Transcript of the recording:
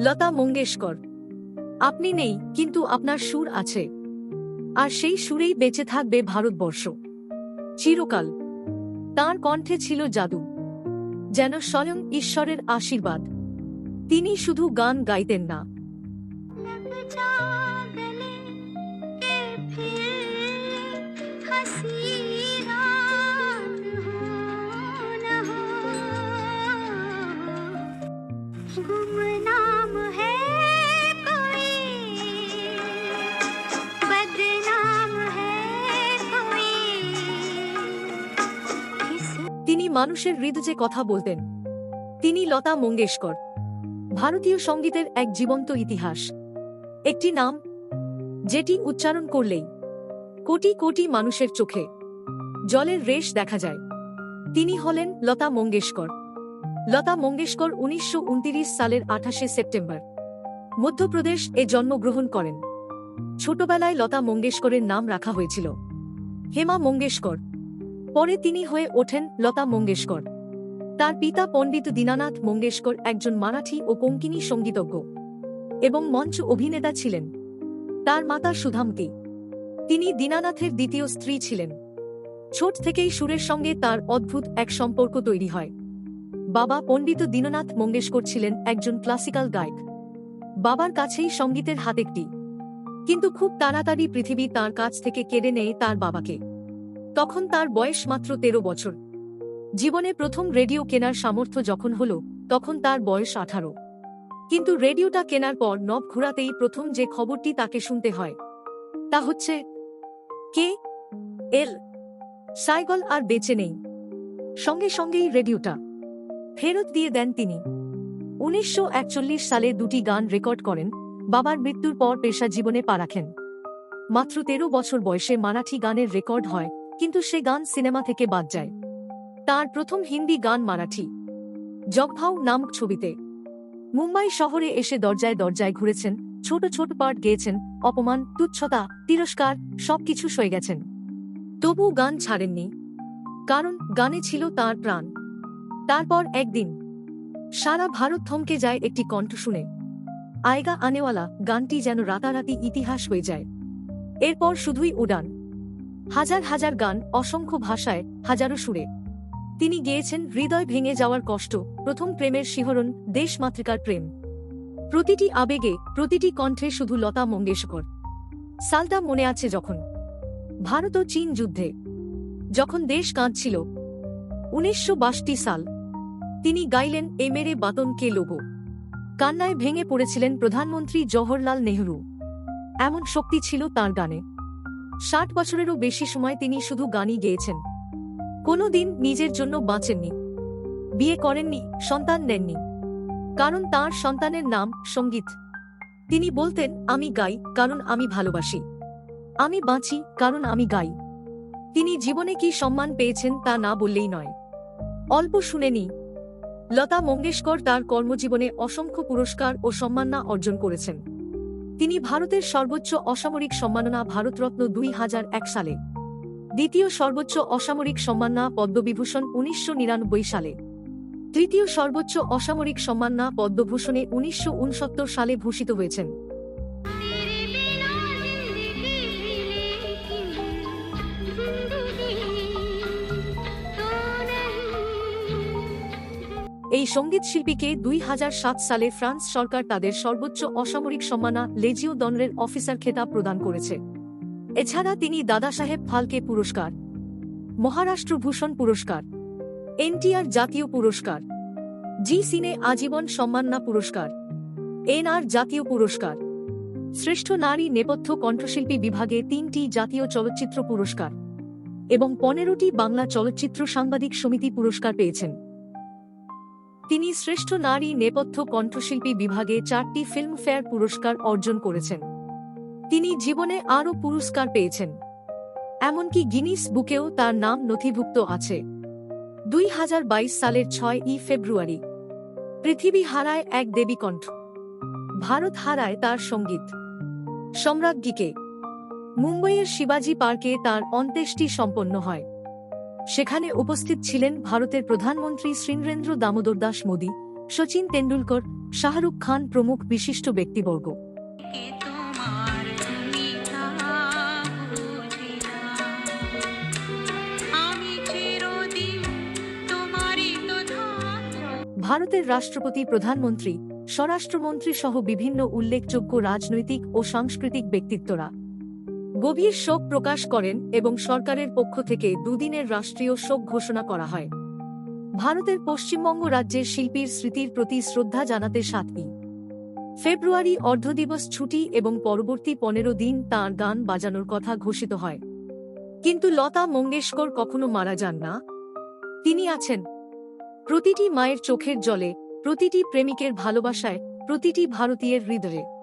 লতা মঙ্গেশকর, আপনি নেই, কিন্তু আপনার সুর আছে। আর সেই সুরেই বেঁচে থাকবে ভারতবর্ষ। চিরকাল। তার কণ্ঠে ছিল জাদু। যেন স্বয়ং ঈশ্বরের আশীর্বাদ। তিনি শুধু গান গাইতেন না। हसी মানুষের হৃদয়ে কথা বলতেন, তিনি লতা মঙ্গেশকর, ভারতীয় সঙ্গীতের এক জীবন্ত ইতিহাস। একটি নাম, যেটি উচ্চারণ করলেই কোটি কোটি মানুষের চোখে জলের রেশ দেখা যায়। তিনি হলেন লতা মঙ্গেশকর। লতা মঙ্গেশকর উনিশশো সালের আঠাশে সেপ্টেম্বর। মধ্যপ্রদেশ এ জন্মগ্রহণ করেন। ছোটবেলায় লতা মঙ্গেশকরের নাম রাখা হয়েছিল। হেমা মঙ্গেশকর। পরে তিনি হয়ে ওঠেন লতা মঙ্গেশকর। তার পিতা পণ্ডিত দীনানাথ মঙ্গেশকর একজন মারাঠি ও কোঙ্কিনী সঙ্গীতজ্ঞ এবং মঞ্চ অভিনেতা ছিলেন। তার মাতা সুধামতি তিনি দীনানাথের দ্বিতীয় স্ত্রী ছিলেন। ছোট থেকেই সুরের সঙ্গে তার অদ্ভুত এক সম্পর্ক তৈরি হয়। বাবা পণ্ডিত দীননাথ মঙ্গেশকর ছিলেন একজন ক্লাসিক্যাল গায়ক। বাবার কাছেই সঙ্গীতের হাত একটি। কিন্তু খুব তাড়াতাড়ি পৃথিবী তার কাছ থেকে কেড়ে নেয় তার বাবাকে। তখন তার বয়স মাত্র তেরো বছর। জীবনে প্রথম রেডিও কেনার সামর্থ্য যখন হল, তখন তার বয়স আঠারো। কিন্তু রেডিওটা কেনার পর নব ঘুরাতেই প্রথম যে খবরটি তাকে শুনতে হয়, তা হচ্ছে, কে? এল। সাইগল আর বেঁচে নেই। সঙ্গে সঙ্গেই রেডিওটা ফেরত দিয়ে দেন তিনি। উনিশশো একচল্লিশ সালে দুটি গান রেকর্ড করেন, বাবার মৃত্যুর পর পেশা জীবনে পা রাখেন। মাত্র তেরো বছর বয়সে মারাঠি গানের রেকর্ড হয় কিন্তু সে গান সিনেমা থেকে বাদ যায়। তার প্রথম হিন্দি গান মারাঠি। জগভাও নাম ছবিতে। মুম্বাই শহরে এসে দরজায় দরজায় ঘুরেছেন, ছোট ছোট পার্ট গেয়েছেন, অপমান, তুচ্ছতা, তিরস্কার, সবকিছু সয়ে গেছেন। তবু গান ছাড়েননি। কারণ গানে ছিল তার প্রাণ। তারপর একদিন সারা ভারত থমকে যায় একটি কণ্ঠ শুনে। আয়গা আনেওয়ালা গানটি যেন রাতারাতি ইতিহাস হয়ে যায়। এরপর শুধুই উড়ান। হাজার হাজার গান অসংখ্য ভাষায় হাজারো সুরে। তিনি গেয়েছেন হৃদয় ভেঙে যাওয়ার কষ্ট, প্রথম প্রেমের শিহরণ দেশমাতৃকার প্রেম। প্রতিটি আবেগে, প্রতিটি কণ্ঠে শুধু লতা মঙ্গেশকর। সালটা মনে আছে যখন, ভারত ও চীন যুদ্ধে, যখন দেশ কাঁদছিল। উনিশশো বাষট্টি সাল, তিনি গাইলেন এ মেরে বাতন কে লোগো কান্নায় ভেঙে পড়েছিলেন প্রধানমন্ত্রী জওহরলাল নেহরু। এমন শক্তি ছিল তার গানে। ষাট বছরেরও বেশি সময় তিনি শুধু গানই গেয়েছেন। কোনোদিন নিজের জন্য বাঁচেননি। বিয়ে করেননি, সন্তান নেননি। কারণ তার সন্তানের নাম সংগীত। তিনি বলতেন, আমি গাই, কারণ আমি ভালোবাসি। আমি বাঁচি, কারণ আমি গাই। তিনি জীবনে কি সম্মান পেয়েছেন তা না বললেই নয়। অল্প শুনেনি লতা মঙ্গেশকর তার কর্মজীবনে অসংখ্য পুরস্কার ও সম্মাননা অর্জন করেছেন। তিনি ভারতের সর্বোচ্চ অসামরিক সম্মাননা ভারতরত্ন দুই হাজার এক সালে। দ্বিতীয় সর্বোচ্চ অসামরিক সম্মাননা পদ্মবিভূষণ উনিশশো নিরানব্বই সালে। তৃতীয় সর্বোচ্চ অসামরিক সম্মাননা পদ্মভূষণে উনিশশো উনসত্তর সালে ভূষিত হয়েছেন। এই সংগীত শিল্পীকে দুই হাজার সাত সালে ফ্রান্স সরকার তাদের সর্বোচ্চ অসামরিক সম্মাননা লেজিও দনরের অফিসার খেতাব প্রদান করেছে। এছাড়া তিনি দাদা সাহেব ফালকে পুরস্কার, মহারাষ্ট্র ভূষণ পুরস্কার, এনটিআর জাতীয় পুরস্কার, জি সিনে আজীবন সম্মাননা পুরস্কার, এনআর জাতীয় পুরস্কার, শ্রেষ্ঠ নারী নেপথ্য কণ্ঠশিল্পী বিভাগে তিনটি জাতীয় চলচ্চিত্র পুরস্কার এবং পনেরোটি বাংলা চলচ্চিত্র সাংবাদিক সমিতি পুরস্কার পেয়েছেন। তিনি শ্রেষ্ঠ নারী নেপথ্য কণ্ঠশিল্পী বিভাগে চারটি ফিল্মফেয়ার পুরস্কার অর্জন করেছেন। তিনি জীবনে আরও পুরস্কার পেয়েছেন। এমনকি গিনিস বুকেও তার নাম নথিভুক্ত আছে। দুই হাজার বাইশ সালের ছয় ই ফেব্রুয়ারি, পৃথিবী হারায় এক দেবীকণ্ঠ। ভারত হারায় তার সংগীত। সম্রাজ্ঞীকে। মুম্বইয়ের শিবাজি পার্কে তার অন্ত্যেষ্টি সম্পন্ন হয়। সেখানে উপস্থিত ছিলেন ভারতের প্রধানমন্ত্রী শ্রীনরেন্দ্র দামোদর দাস মোদী সচিন তেন্ডুলকর শাহরুখ খান প্রমুখ বিশিষ্ট ব্যক্তিবর্গ। ভারতের রাষ্ট্রপতি প্রধানমন্ত্রী স্বরাষ্ট্রমন্ত্রী সহ বিভিন্ন উল্লেখযোগ্য রাজনৈতিক ও সাংস্কৃতিক ব্যক্তিত্বরা গভীর শোক প্রকাশ করেন এবং সরকারের পক্ষ থেকে দুদিনের রাষ্ট্রীয় শোক ঘোষণা করা হয়। ভারতের পশ্চিমবঙ্গ রাজ্যের শিল্পীর স্মৃতির প্রতি শ্রদ্ধা জানাতে সাতই ফেব্রুয়ারি অর্ধদিবস ছুটি এবং পরবর্তী পনেরো দিন তাঁর গান বাজানোর কথা ঘোষিত হয়। কিন্তু লতা মঙ্গেশকর কখনো মারা যান না? তিনি আছেন। প্রতিটি মায়ের চোখের জলে, প্রতিটি প্রেমিকের ভালোবাসায়, প্রতিটি ভারতীয়ের হৃদয়ে।